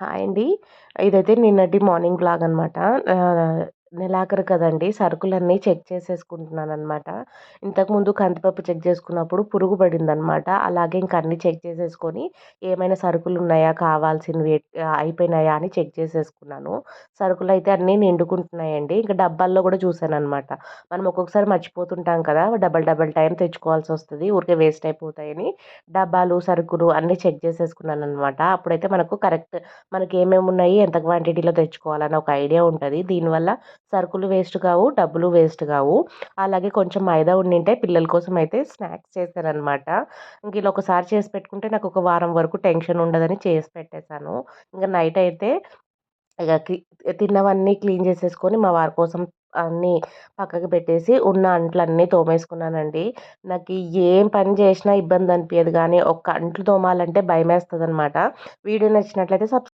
Hi అండి. ఇదైతే నిన్నటి మార్నింగ్ బ్లాగ్ అనమాట నెలాఖరు కదండి! సరుకులన్నీ చెక్ చేసేసుకుంటున్నాను అనమాట ఇంతకుముందు కందిపప్పు చెక్ చేసుకున్నప్పుడు పురుగు పడిందనమాట. అలాగే ఇంక అన్నీ చెక్ చేసేసుకొని ఏమైనా సరుకులు ఉన్నాయా కావాల్సినవి అయిపోయినాయా అని చెక్ చేసేసుకున్నాను. సరుకులు అయితే అన్నీ నిండుకుంటున్నాయండి. ఇంకా డబ్బాల్లో కూడా చూశాను అనమాట మనం ఒక్కొక్కసారి మర్చిపోతుంటాం కదా! డబల్ డబల్ టైం తెచ్చుకోవాల్సి వస్తుంది ఊరికే వేస్ట్ అయిపోతాయని. డబ్బాలు సరుకులు అన్నీ చెక్ చేసేసుకున్నాను అనమాట అప్పుడైతే మనకు కరెక్ట్ మనకి ఏమేమి ఉన్నాయి ఎంత క్వాంటిటీలో తెచ్చుకోవాలని ఒక ఐడియా ఉంటుంది. దీనివల్ల సరుకులు వేస్ట్ కావు డబ్బులు వేస్ట్ కావు. అలాగే కొంచెం మైదా ఉండింటే పిల్లల కోసం అయితే స్నాక్స్ చేశానమాట ఇంక ఇలా ఒకసారి చేసి పెట్టుకుంటే నాకు ఒక వారం వరకు టెన్షన్ ఉండదని చేసి పెట్టేశాను. ఇంకా నైట్ అయితే ఇక తిన్నవన్నీ క్లీన్ చేసేసుకొని మా వారి కోసం అన్నీ పక్కకు పెట్టేసి ఉన్న అంట్లన్నీ తోమేసుకున్నానండి. నాకు ఏం పని చేసినా ఇబ్బంది అనిపించదు కానీ ఒక్క అంట్లు తోమాలంటే భయం వేస్తుంది అనమాట వీడియో నచ్చినట్లయితే సబ్స్క్రైబ్